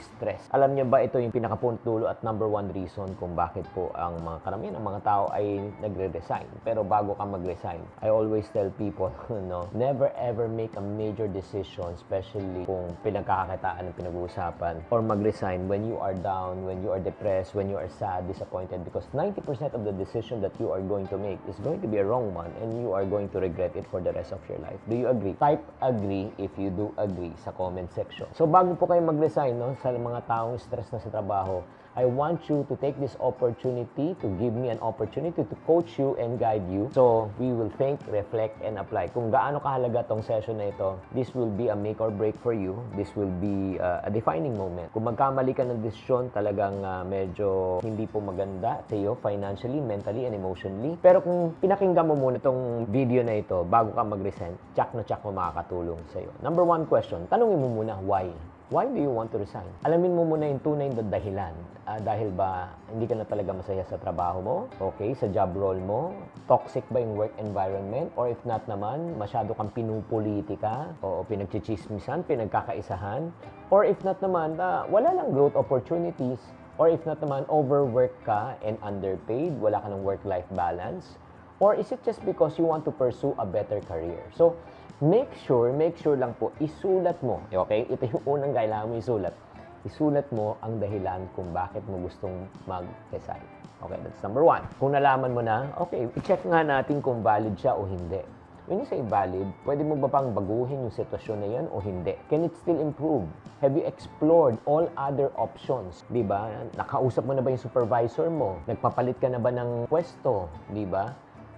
stress. Alam niyo ba ito yung pinakapuntulo at number one reason kung bakit po ang mga karamihan ng mga tao ay nagre-resign. Pero bago ka mag-resign, I always tell people, no, never ever make a major decision, especially kung pinagkakakitaan ng pinag-uusapan, or mag-resign when you are down, when you are depressed, when you are sad, disappointed, because 90% of the decision that you are going to make is going to be a wrong one and you are going to regret it for the rest of your life. Do you agree? Type agree if you do agree sa comment section. So bago po kayo mag-resign no, sa mga taong stress na sa trabaho, I want you to take this opportunity to give me an opportunity to coach you and guide you. So, we will think, reflect, and apply. Kung gaano kahalaga tong session na ito, this will be a make or break for you. This will be uh, a defining moment. Kung magkamali ka ng desisyon, talagang uh, medyo hindi po maganda sa iyo financially, mentally, and emotionally. Pero kung pinakinggan mo muna itong video na ito bago ka mag-resign, check na check mo makakatulong sa iyo. Number one question, tanungin mo muna why. Why do you want to resign? Alamin mo muna yung tunay na dahilan. Ah, dahil ba hindi ka na talaga masaya sa trabaho mo? Okay, sa job role mo? Toxic ba yung work environment? Or if not naman, masyado kang pinupolitika? O pinagchichismisan, pinagkakaisahan? Or if not naman, ah, wala lang growth opportunities? Or if not naman, overwork ka and underpaid? Wala ka ng work-life balance? Or is it just because you want to pursue a better career? So, make sure, make sure lang po, isulat mo. Okay? Ito yung unang kailangan mo isulat. Isulat mo ang dahilan kung bakit mo gustong mag-resign. Okay, that's number one. Kung nalaman mo na, okay, i-check nga natin kung valid siya o hindi. When you say valid, pwede mo ba pang baguhin yung sitwasyon na yan o hindi? Can it still improve? Have you explored all other options? Di ba? Nakausap mo na ba yung supervisor mo? Nagpapalit ka na ba ng pwesto? Di ba?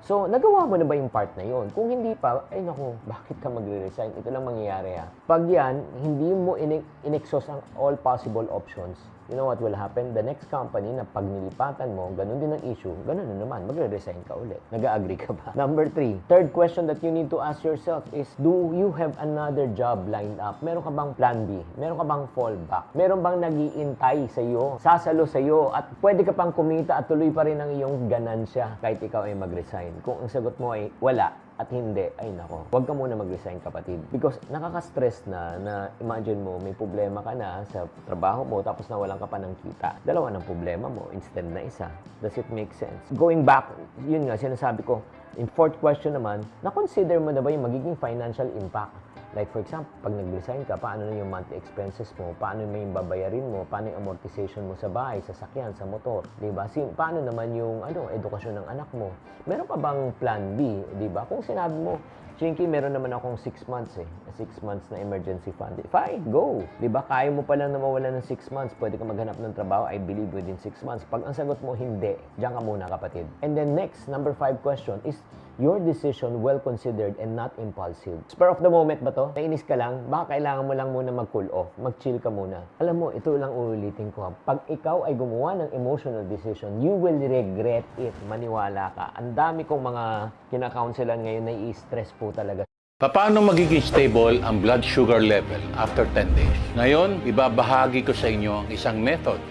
So, nagawa mo na ba yung part na yon? Kung hindi pa, ay naku, bakit ka magre-resign? Ito lang mangyayari ha. Pag yan, hindi mo in- in-exhaust ang all possible options, you know what will happen? The next company na pag nilipatan mo, ganun din ang issue, ganun na naman, magre-resign ka ulit. Nag-agree ka ba? Number three, third question that you need to ask yourself is, do you have another job lined up? Meron ka bang plan B? Meron ka bang fallback? Meron bang nagiintay sa iyo? Sasalo sa iyo? At pwede ka pang kumita at tuloy pa rin ang iyong ganansya kahit ikaw ay mag-resign. Kung ang sagot mo ay wala, at hindi, ay nako, huwag ka muna mag-resign kapatid. Because nakaka-stress na, na imagine mo, may problema ka na sa trabaho mo, tapos nawalan ka pa ng kita. Dalawa ng problema mo, instead na isa. Does it make sense? Going back, yun nga, sinasabi ko, in fourth question naman, na-consider mo na ba yung magiging financial impact? Like for example, pag nag-resign ka, paano na yung monthly expenses mo? Paano mo yung babayarin mo? Paano yung amortization mo sa bahay, sa sakyan, sa motor? Di ba? Si, paano naman yung ano, edukasyon ng anak mo? Meron ka bang plan B? Di ba? Kung sinabi mo, Chinky, meron naman akong 6 months eh. 6 months na emergency fund. Fine, go! Di ba? Kaya mo pa lang na mawala ng 6 months. Pwede ka maghanap ng trabaho, I believe, within 6 months. Pag ang sagot mo, hindi. Diyan ka muna, kapatid. And then next, number 5 question is, your decision well considered and not impulsive. Spur of the moment ba to? Nainis ka lang, baka kailangan mo lang muna mag-cool off, mag-chill ka muna. Alam mo, ito lang uulitin ko. Pag ikaw ay gumawa ng emotional decision, you will regret it. Maniwala ka. Ang dami kong mga kinakaunselan ngayon na i-stress po talaga Paano magiging stable ang blood sugar level after 10 days? Ngayon, ibabahagi ko sa inyo ang isang method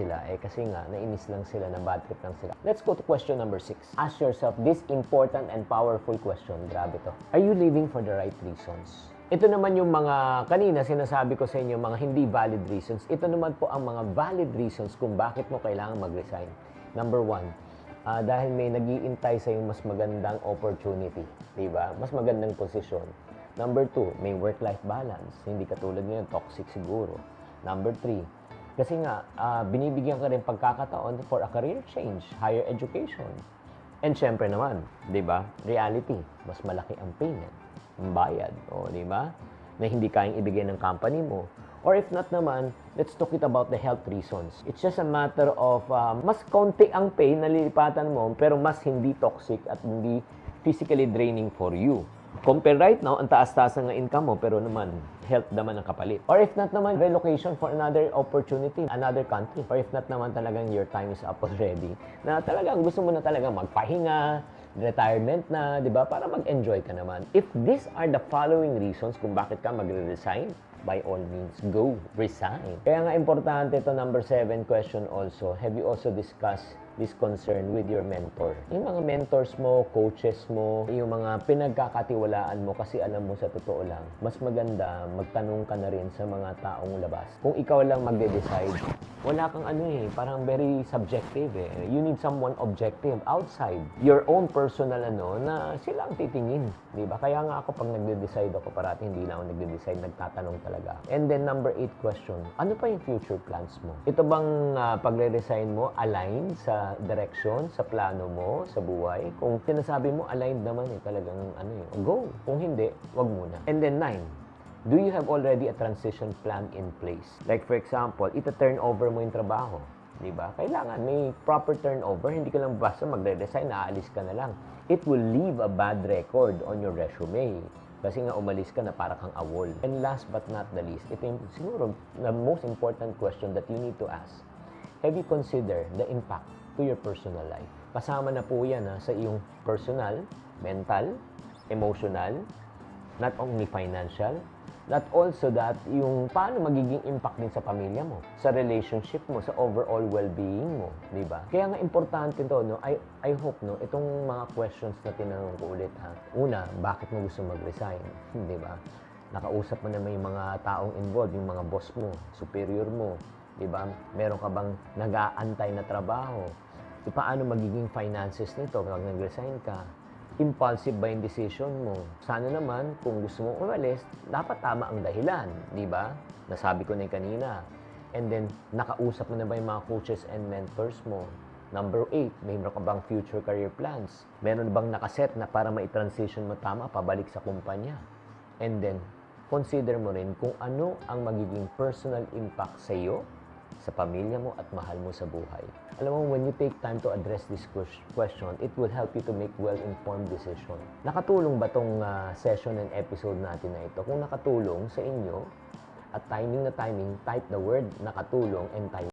sila eh kasi nga nainis lang sila na bad trip lang sila. Let's go to question number 6. Ask yourself this important and powerful question. Grabe to. Are you living for the right reasons? Ito naman yung mga kanina sinasabi ko sa inyo mga hindi valid reasons. Ito naman po ang mga valid reasons kung bakit mo kailangan mag-resign. Number one, ah, dahil may nagiintay sa yung mas magandang opportunity, 'di ba? Mas magandang posisyon. Number two, may work-life balance. Hindi katulad ngayon, toxic siguro. Number three, kasi nga, ah, binibigyan ka rin pagkakataon for a career change, higher education. And syempre naman, di ba, reality, mas malaki ang payment, ang bayad, o di ba, na hindi kayang ibigay ng company mo. Or if not naman, let's talk it about the health reasons. It's just a matter of ah, mas konti ang pay na lilipatan mo, pero mas hindi toxic at hindi physically draining for you. Compare right now, ang taas-taas ng income mo, pero naman, health naman ang kapalit. Or if not naman, relocation for another opportunity, another country. Or if not naman talagang your time is up already, na talagang gusto mo na talagang magpahinga, retirement na, di ba? Para mag-enjoy ka naman. If these are the following reasons kung bakit ka magre-resign, by all means, go, resign. Kaya nga importante ito, number seven question also, have you also discussed this concern with your mentor. Yung mga mentors mo, coaches mo, yung mga pinagkakatiwalaan mo kasi alam mo sa totoo lang, mas maganda magtanong ka na rin sa mga taong labas. Kung ikaw lang magde-decide, wala kang ano eh, parang very subjective eh. You need someone objective outside your own personal ano na sila ang titingin, 'di ba? Kaya nga ako pag nagde-decide ako parati hindi lang ako nagde-decide, nagtatanong talaga. And then number eight question, ano pa yung future plans mo? Ito bang ah, pagre-resign mo align sa direction, sa plano mo sa buhay? Kung sinasabi mo aligned naman eh, talagang ano eh, go. Kung hindi, wag muna. And then nine, Do you have already a transition plan in place? Like for example, ita turnover mo yung trabaho. Di ba? Kailangan may proper turnover. Hindi ka lang basta magre-resign, aalis ka na lang. It will leave a bad record on your resume. Kasi nga umalis ka na para kang awol. And last but not the least, ito yung siguro the most important question that you need to ask. Have you considered the impact to your personal life? Kasama na po yan ha, sa iyong personal, mental, emotional, not only financial, not also that yung paano magiging impact din sa pamilya mo, sa relationship mo, sa overall well-being mo, di ba? Kaya nga importante to, no? I, I hope, no, itong mga questions na tinanong ko ulit, ha? Una, bakit mo gusto mag-resign? di ba? Nakausap mo naman yung mga taong involved, yung mga boss mo, superior mo, di ba? Meron ka bang nag-aantay na trabaho? Paano magiging finances nito kapag nag-resign ka? impulsive ba yung decision mo? Sana naman, kung gusto mong umalis, dapat tama ang dahilan, di ba? Nasabi ko na yung kanina. And then, nakausap mo na ba yung mga coaches and mentors mo? Number eight, may meron ka bang future career plans? Meron bang nakaset na para ma-transition mo tama pabalik sa kumpanya? And then, consider mo rin kung ano ang magiging personal impact sa iyo, sa pamilya mo at mahal mo sa buhay. Alam mo, when you take time to address this ques- question, it will help you to make well-informed decision. Nakatulong ba tong ah, session and episode natin na ito? Kung nakatulong sa inyo, at timing na timing, type the word nakatulong and type